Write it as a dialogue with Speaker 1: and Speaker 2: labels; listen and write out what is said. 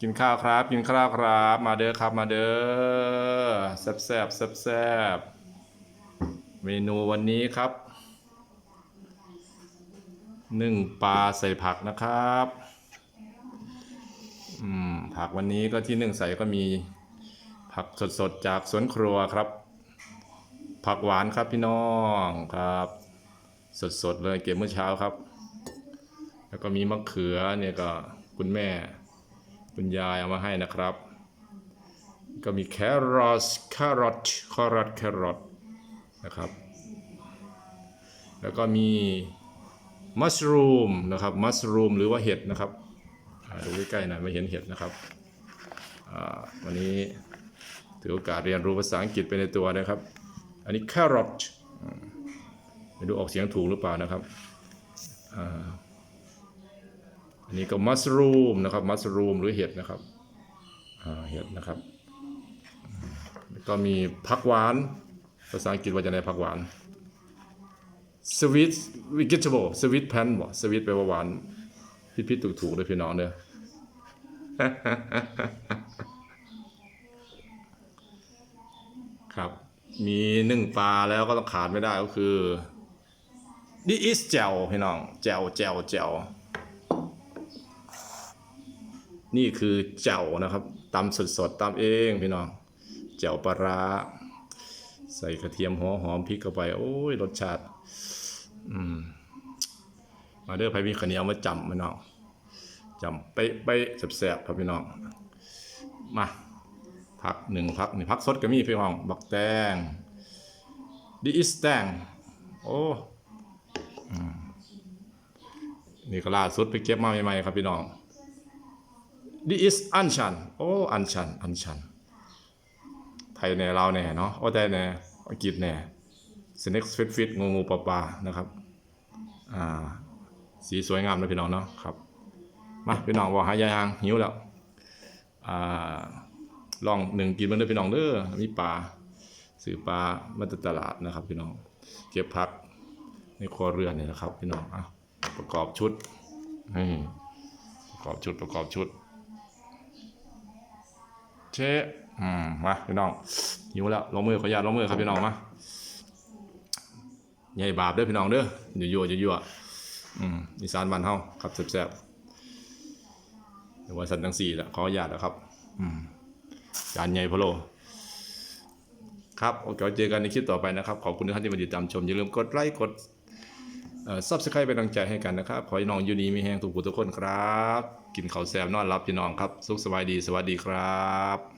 Speaker 1: กินข้าวครับ กินข้าวครับ มาเด้อครับมาเด้อแซ่บแซ่บแซ่บแซ่บเมนูวันนี้ครับนึ่งปลาใส่ผักนะครับอืมผักวันนี้ก็ที่นึ่งใส่ก็มีผักสดๆจากสวนครัวครับ ผักหวานครับพี่น้องครับ สดๆเลยเก็บเมื่อเช้าครับ แล้วก็มีมะเขือเนี่ยก็คุณแม่ คุณยายเอามาให้นะครับ ก็มีแครอทแครอทแครอทแครอทนะครับ แล้วก็มีมัสรูมนะครับมัสรูมหรือว่าเห็ดนะครับดูใกล้ๆหน่อยไม่เห็นเห็ดนะครับวันนี้ถือโอกาสเรียนรู้ภาษาอังกฤษไปในตัวนะครับ อันนี้แครอทไม่รู้ออกเสียงถูกหรือเปล่านะครับ นนี้ก็มัสรูมนะครับ มัสรูมหรือเห็ดนะครับเห็ดนะครับแล้วก็มีผักหวาน ภาษาอังกฤษว่าจะในผักหวาน sweet vegetable sweet pan บ่ sweet แปลว่าหวานพิดพิดถูกถูกเลยพี่น้องเด้อครับ มีนึ่งปลาแล้วก็ต้องขาดไม่ได้ก็คือ this is แจ่วพี่น้องแจ่วแจ่วแจ่ว นี่คือแจ่วนะครับตำสดๆตำเองพี่น้องแจ่วปลาร้าใส่กระเทียมหัวหอมพริกเข้าไป โอ้ยรสชาติ อืม มาเด้อไผมีข้าเหนียวมาจำพี่น้องจำเป๊ะเป๊ะๆแซ่บๆครับพี่น้องมาพักหนึ่งพักนี่พักสดก็มีพี่น้อง บักแตงดิอิสแตงโอ้อนี่ก็ล่าสุดไปเก็บมาใหม่ๆครับพี่น้อง This is อันชันโอ้อันชันอันชันไทยแน่เราวแน่เนาะโอ้แต่แน่อังกฤษแน่สเน็กฟิตฟิตงูงูปลาปลานะครับอ่าสีสวยงามเลยพี่น้องเนาะครับมาพี่น้องบอกหายายางหิวแล้วอ่าลองหนึ่งกินมันด้วยพี่น้องเด้อมีปลาซื้อปลามาจากตลาดนะครับ พี่น้องเก็บพักในครัวเรือนเนี่ยนะครับ พี่น้องอะประกอบชุดนี่ประกอบชุดประกอบชุด เชะอืมมาพี่น้องหิวแล้วลงมือขออนุญาตลงมือครับพี่น้องมาใหญ่บาปเด้อพี่น้องเด้ออยู่ยั่วอยู่ยั่วอืมอีสานบ้านเฮาครับแซ่บๆเดี๋ยววันสันทั้งสี่แล้วขออนุญาตนะครับ อืมจานใหญ่พะโลครับโอเคเจอกันในคลิปต่อไปนะครับ ขอบคุณทุกท่านที่มาติดตามชม อย่าลืมกดไลค์กด ซับสไครป์เป็นกำลังใจให้กันนะครับ ขอให้น้องอยู่ดีมีแหงทุกผู้ทุกคนครับ กินข้าวแซมนอนรับพี่น้องครับ สุขสบายดีสวัสดีครับ